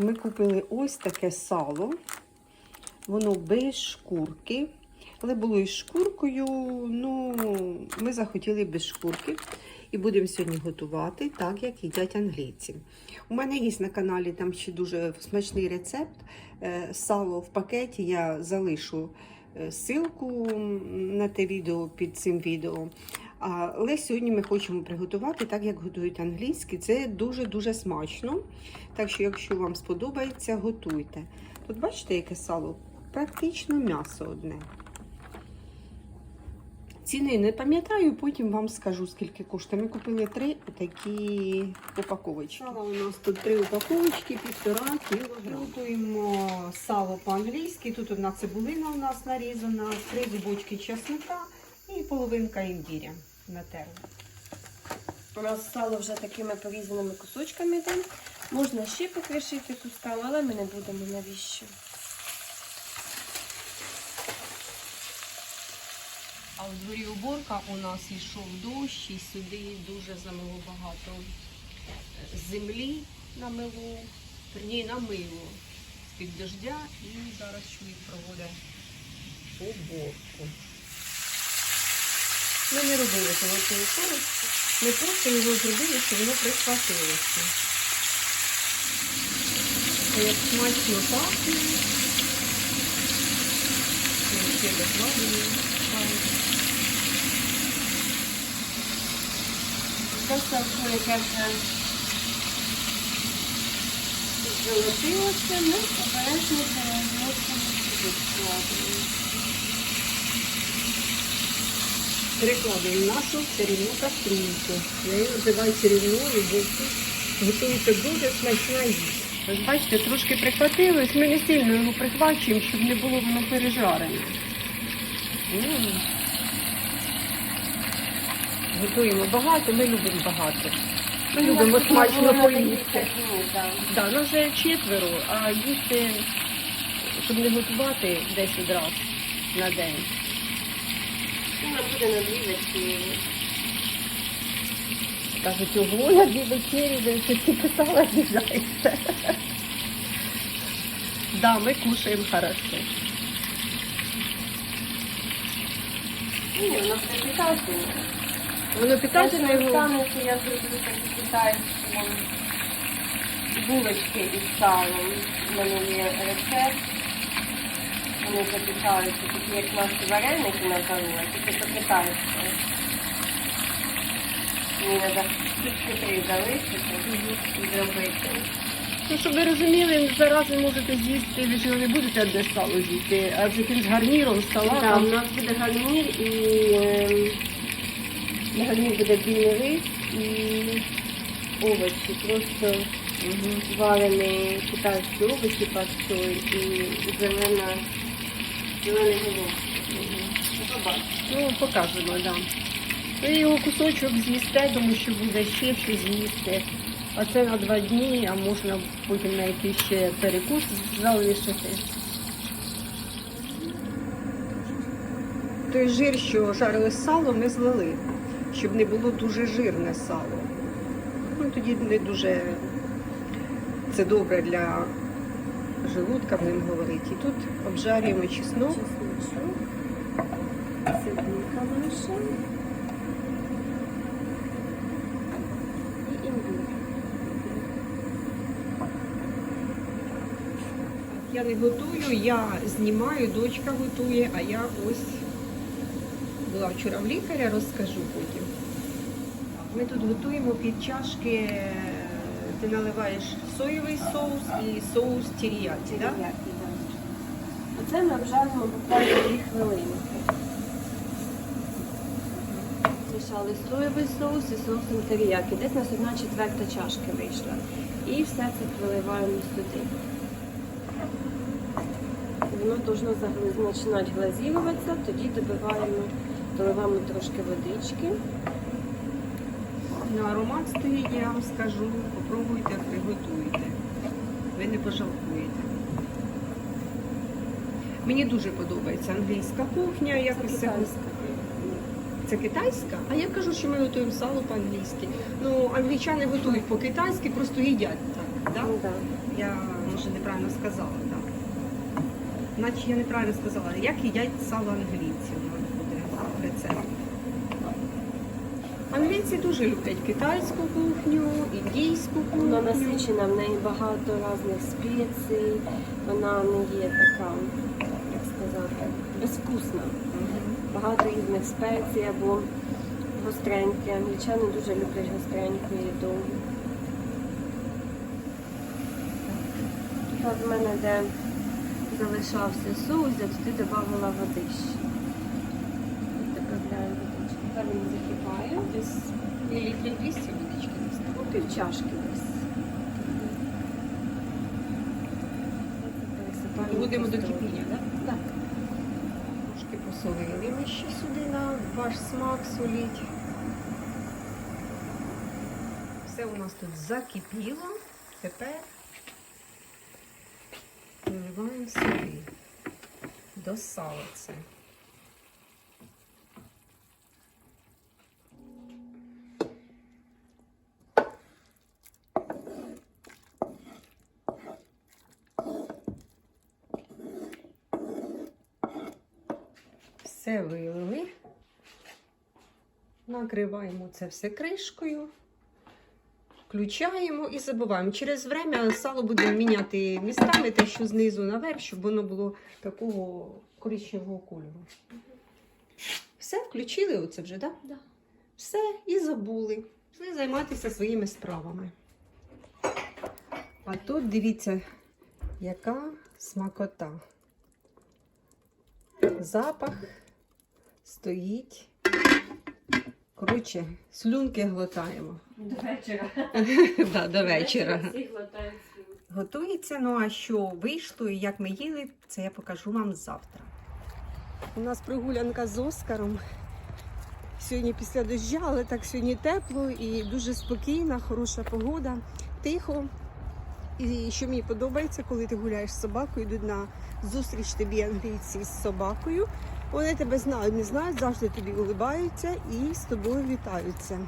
ми купили ось таке сало. Воно без шкурки. Але було із шкуркою. Ну, ми захотіли без шкурки. І будемо сьогодні готувати так, як їдять англійці. У мене є на каналі там ще дуже смачний рецепт. Е, Сало в пакеті. Я залишу е, ссылку на те відео під цим відео. Але сьогодні ми хочемо приготувати так, як готують англійські. Це дуже-дуже смачно. Так що, якщо вам сподобається, готуйте. Тут бачите, яке сало? Практично м'ясо одне. Ціни не пам'ятаю, потім вам скажу, скільки коштує. Ми купили три такі упаковочки. Сало у нас тут три упаковочки, півтора кілограма. Готуємо сало по-англійськи. Тут одна цибулина у нас нарізана, три зубочки чесника і половинка імбіря натерла. У нас сало вже такими порізаними кусочками йде. Можна ще покришити кусками, але ми не будемо навіщо. А в дворі уборка у нас йшов дощ, і сюди дуже замило багато землі намило, верні намило з-під дождя і зараз чоловік проводить уборку. Ми не робили золотої користі, ми просто його зробили, щоб воно прихватилося. А як смачно пахне. Ще докладені. Касавку, яке вже ми обережно переносимо сюди складуємо. Перекладаємо нашу чарівну кастрюльку. Я її називаю чарівною, бо готується дуже смачна їжа. Ось бачите, трошки прихватилось. Ми не сильно його прихвачуємо, щоб не було воно пережарене. Готуємо багато, ми любимо багато. Ми любимо смачно поїсти. Да, нас вже четверо, а їсти, щоб не готувати 10 разів на день. Буде на дві вечері. Кажуть, ого, на дві вечері, де ти тільки сало. Да, ми кушаємо хорошо. Ні, вона все питається. Воно питається Каже, на не його. я зроблю такі китайські булочки із салом. У мене є рецепт. Вони запікаються, такі як наші вареники на завод, тільки по-китайськи. Мені треба трішки залишити і зробити. Ну, щоб ви розуміли, зараз ви можете з'їсти, ви ж не будете одне сало з'їсти, а з якимсь гарніром, Так, у салатом. нас буде гарнір і на гарнір буде білий рис і овочі. Просто Мгм. варені китайські овочі пастою і зелена, Ну, покажемо, так. Да. Його кусочок з'їсте, тому що буде ще що з'їсти. А це на два дні, а можна потім на якийсь ще перекус залишити. Той жир, що жарили сало, ми злили, щоб не було дуже жирне сало. Ну, тоді не дуже це добре для желудка, будемо говорити. І тут обжарюємо чеснок. Чесночок, цибулька наша і. Я не готую, я знімаю, дочка готує, а я ось була вчора в лікаря, розкажу потім. Ми тут готуємо під чашки, ти наливаєш соєвий соус і соус тіріяті, так? Да. Оце ми обжаримо буквально 2 хвилини. Мішали соєвий соус і соусом теріякі. Десь у нас одна четверта чашки вийшла. І все це виливаємо сюди. Воно должно починати глазіруватися, тоді добиваємо, доливаємо трошки водички. Ну, аромат стоїть, я вам скажу, попробуйте, приготуйте. Ви не пожалкуєте. Мені дуже подобається англійська кухня, якось це китайська. Це китайська? А я кажу, що ми готуємо сало по-англійськи. Ну, англічани готують по-китайськи, просто їдять так. Да? Ну, да. Я може неправильно сказала, так. Наче я неправильно сказала, як їдять сало англійці у нас буде рецепт. Англійці дуже люблять китайську кухню, індійську кухню. Вона насичена, в неї багато різних спецій, вона не є така, як сказати, безвкусна. Багато різних спецій або гостреньке. Англічани дуже люблять гостреньку їду. Тут в мене де залишався соус, я туди додавала водички. Він закипає десь Мілілітрів 200 водички десь. ну, пів чашки десь. Будемо до кипіння, так? Так. Трошки посолили ми ще сюди на ваш смак соліть. Все у нас тут закипіло. Тепер наливаємо сюди до сала Все вилили. Накриваємо це все кришкою. Включаємо і забуваємо. Через время сало будемо міняти містами, те, що знизу наверх, щоб воно було такого коричневого кольору. Все, включили оце вже, так? Да. Все, і забули. Пішли займатися своїми справами. А тут дивіться, яка смакота. Запах стоїть. Коротше, слюнки глотаємо. До вечора. да, до вечора. Готується. Ну а що вийшло і як ми їли, це я покажу вам завтра. У нас прогулянка з Оскаром. Сьогодні після дождя, але так сьогодні тепло і дуже спокійна, хороша погода, тихо. І що мені подобається, коли ти гуляєш з собакою, йдуть на зустріч тобі англійці з собакою. Вони тебе знають, не знають, завжди тобі улибаються і з тобою вітаються.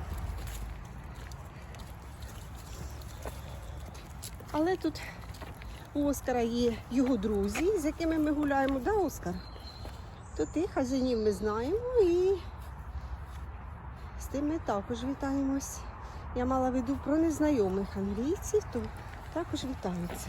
Але тут у Оскара є його друзі, з якими ми гуляємо, да, Оскар? То тих хазяїнів ми знаємо і з тим ми також вітаємось. Я мала в виду про незнайомих англійців, то також вітаються.